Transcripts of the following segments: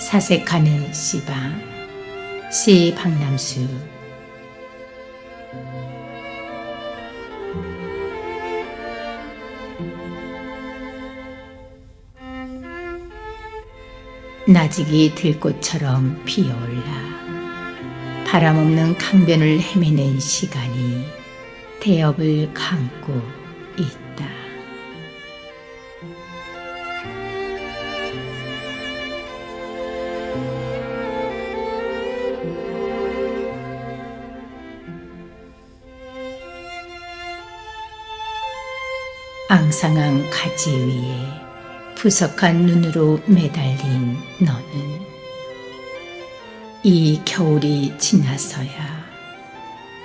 사색하는 씨방 시 박남수 나직이 들꽃처럼 피어올라 바람 없는 강변을 헤매는 시간이 대업을 감고 있다. 앙상한 가지 위에 푸석한 눈으로 매달린 너는 이 겨울이 지나서야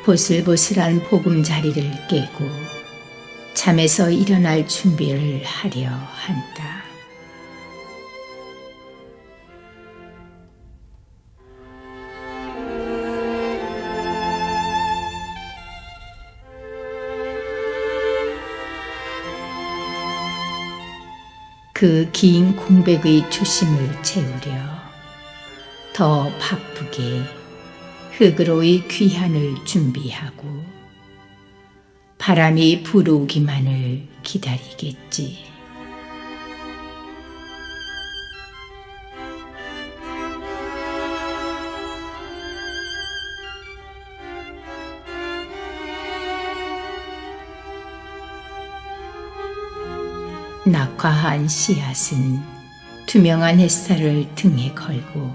보슬보슬한 보금자리를 깨고 잠에서 일어날 준비를 하려 한다. 그 긴 공백의 조심을 채우려 더 바쁘게 흙으로의 귀한을 준비하고 바람이 불어오기만을 기다리겠지. 낙화한 씨앗은 투명한 햇살을 등에 걸고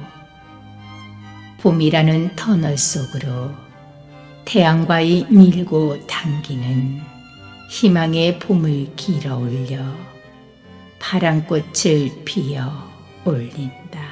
봄이라는 터널 속으로 태양과의 밀고 당기는 희망의 봄을 길어 올려 파란 꽃을 피어 올린다.